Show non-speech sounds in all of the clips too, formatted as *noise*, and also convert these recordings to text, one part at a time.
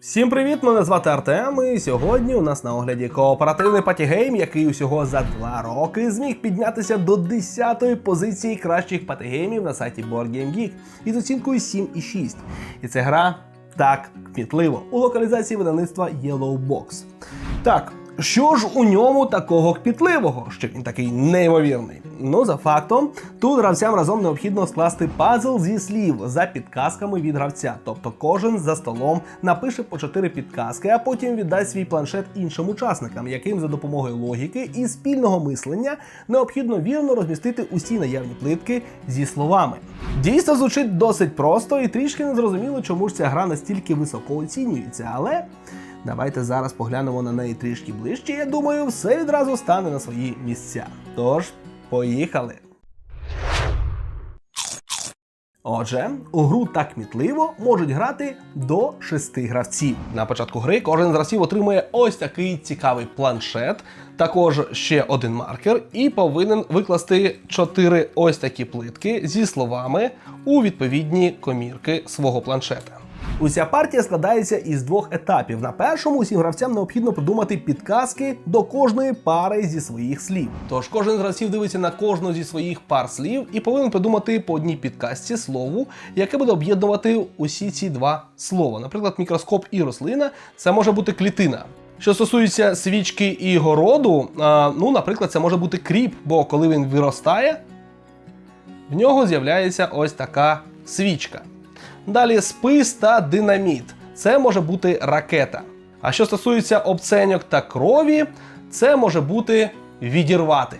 Всім привіт! Мене звати Артем. І сьогодні у нас на огляді кооперативний патігейм, який усього за два роки зміг піднятися до 10-ї позиції кращих патігеймів на сайті BoardGameGeek із оцінкою 7,6. І це гра так кмітливо у локалізації видавництва Yellow Box. Так, що ж у ньому такого кмітливого, що він такий неймовірний? Ну, за фактом, тут гравцям разом необхідно скласти пазл зі слів за підказками від гравця. Тобто кожен за столом напише по 4 підказки, а потім віддасть свій планшет іншим учасникам, яким за допомогою логіки і спільного мислення необхідно вірно розмістити усі наявні плитки зі словами. Дійсно звучить досить просто і трішки незрозуміло, чому ж ця гра настільки високо оцінюється, але. Давайте зараз поглянемо на неї трішки ближче. Я думаю, все відразу стане на свої місця. Тож, поїхали. Отже, у гру так кмітливо можуть грати до шести гравців. На початку гри кожен з гравців отримує ось такий цікавий планшет, також ще один маркер, і повинен викласти чотири ось такі плитки зі словами у відповідні комірки свого планшета. Уся партія складається із двох етапів. На першому усім гравцям необхідно придумати підказки до кожної пари зі своїх слів. Тож кожен з гравців дивиться на кожну зі своїх пар слів і повинен придумати по одній підказці слову, яке буде об'єднувати усі ці два слова. Наприклад, мікроскоп і рослина це може бути клітина. Що стосується свічки і городу, ну, наприклад, це може бути кріп, бо коли він виростає, в нього з'являється ось така свічка. Далі спис та динаміт. Це може бути ракета. А що стосується обценьок та крові, це може бути відірвати.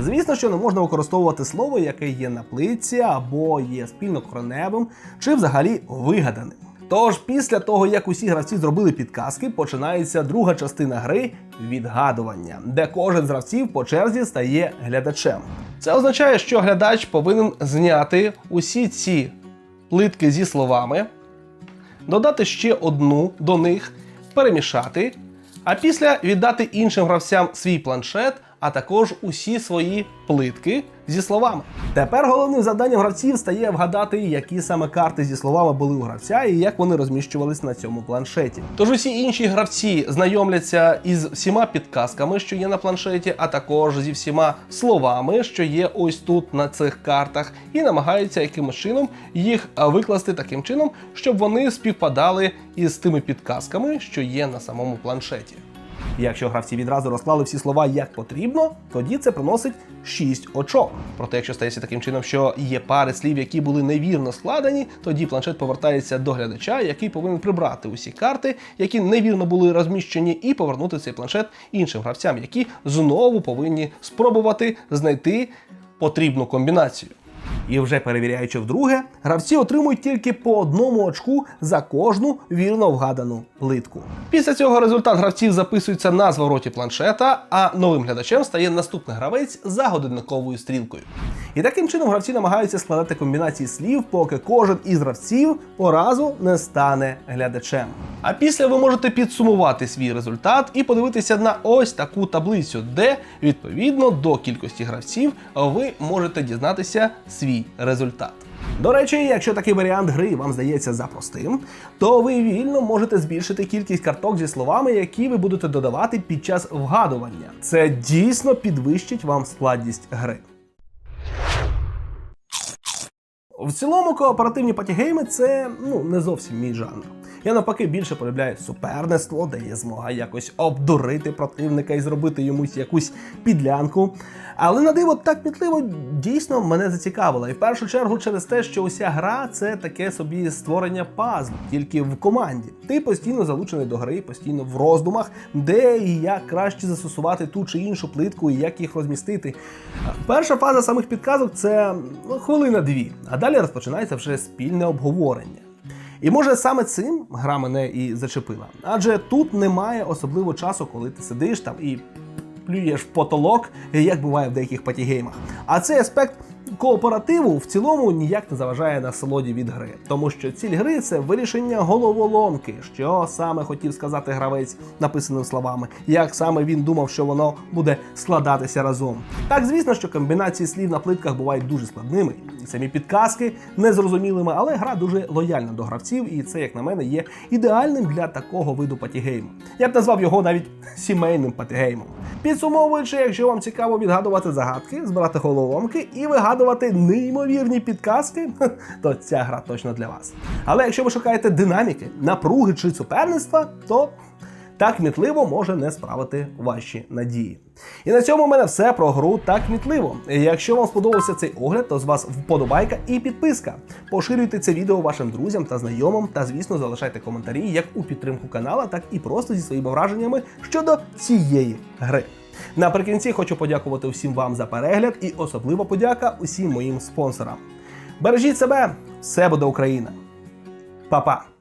Звісно, що не можна використовувати слово, яке є на плитці або є спільно кореневим, чи взагалі вигаданим. Тож, після того, як усі гравці зробили підказки, починається друга частина гри відгадування, де кожен з гравців по черзі стає глядачем. Це означає, що глядач повинен зняти усі ці плитки зі словами, додати ще одну до них, перемішати, а після віддати іншим гравцям свій планшет, а також усі свої плитки зі словами. Тепер головним завданням гравців стає вгадати, які саме карти зі словами були у гравця і як вони розміщувались на цьому планшеті. Тож усі інші гравці знайомляться із всіма підказками, що є на планшеті, а також зі всіма словами, що є ось тут на цих картах, і намагаються якимось чином їх викласти таким чином, щоб вони співпадали із тими підказками, що є на самому планшеті. Якщо гравці відразу розклали всі слова як потрібно, тоді це приносить 6 очок. Проте, якщо стається таким чином, що є пари слів, які були невірно складені, тоді планшет повертається до глядача, який повинен прибрати усі карти, які невірно були розміщені, і повернути цей планшет іншим гравцям, які знову повинні спробувати знайти потрібну комбінацію. І вже перевіряючи вдруге, гравці отримують тільки по одному очку за кожну вірно вгадану плитку. Після цього результат гравців записується на звороті планшета, а новим глядачем стає наступний гравець за годинниковою стрілкою. І таким чином гравці намагаються складати комбінації слів, поки кожен із гравців по разу не стане глядачем. А після ви можете підсумувати свій результат і подивитися на ось таку таблицю, де відповідно до кількості гравців ви можете дізнатися свій результат. До речі, якщо такий варіант гри вам здається запростим, то ви вільно можете збільшити кількість карток зі словами, які ви будете додавати під час вгадування. Це дійсно підвищить вам складність гри. В цілому кооперативні патігейми це ну не зовсім мій жанр. Я навпаки більше полюбляю суперництво, де є змога якось обдурити противника і зробити йомусь якусь підлянку. Але на диво так мітливо дійсно мене зацікавило. І в першу чергу через те, що уся гра це таке собі створення пазлу, тільки в команді. Ти постійно залучений до гри, постійно в роздумах, де і як краще застосувати ту чи іншу плитку і як їх розмістити. Перша фаза самих підказок це ну, хвилина-дві, а далі розпочинається вже спільне обговорення. І може саме цим гра мене і зачепила. Адже тут немає особливо часу, коли ти сидиш там і плюєш в потолок, як буває в деяких патігеймах. А цей аспект кооперативу в цілому ніяк не заважає насолоді від гри, тому що ціль гри це вирішення головоломки, що саме хотів сказати гравець написаними словами, як саме він думав, що воно буде складатися разом. Так, звісно, що комбінації слів на плитках бувають дуже складними, самі підказки незрозумілими, але гра дуже лояльна до гравців, і це, як на мене, є ідеальним для такого виду патігейму. Я б назвав його навіть сімейним патігеймом. Підсумовуючи, якщо вам цікаво відгадувати загадки, збирати головоломки і вигадувати неймовірні підказки, *laughs* то ця гра точно для вас. Але якщо ви шукаєте динаміки, напруги чи суперництва, то так мітливо може не справити ваші надії. І на цьому в мене все про гру так мітливо. Якщо вам сподобався цей огляд, то з вас вподобайка і підписка. Поширюйте це відео вашим друзям та знайомим, та звісно залишайте коментарі як у підтримку канала, так і просто зі своїми враженнями щодо цієї гри. Наприкінці хочу подякувати всім вам за перегляд і особливо подяка усім моїм спонсорам. Бережіть себе, все буде Україна. Па-па!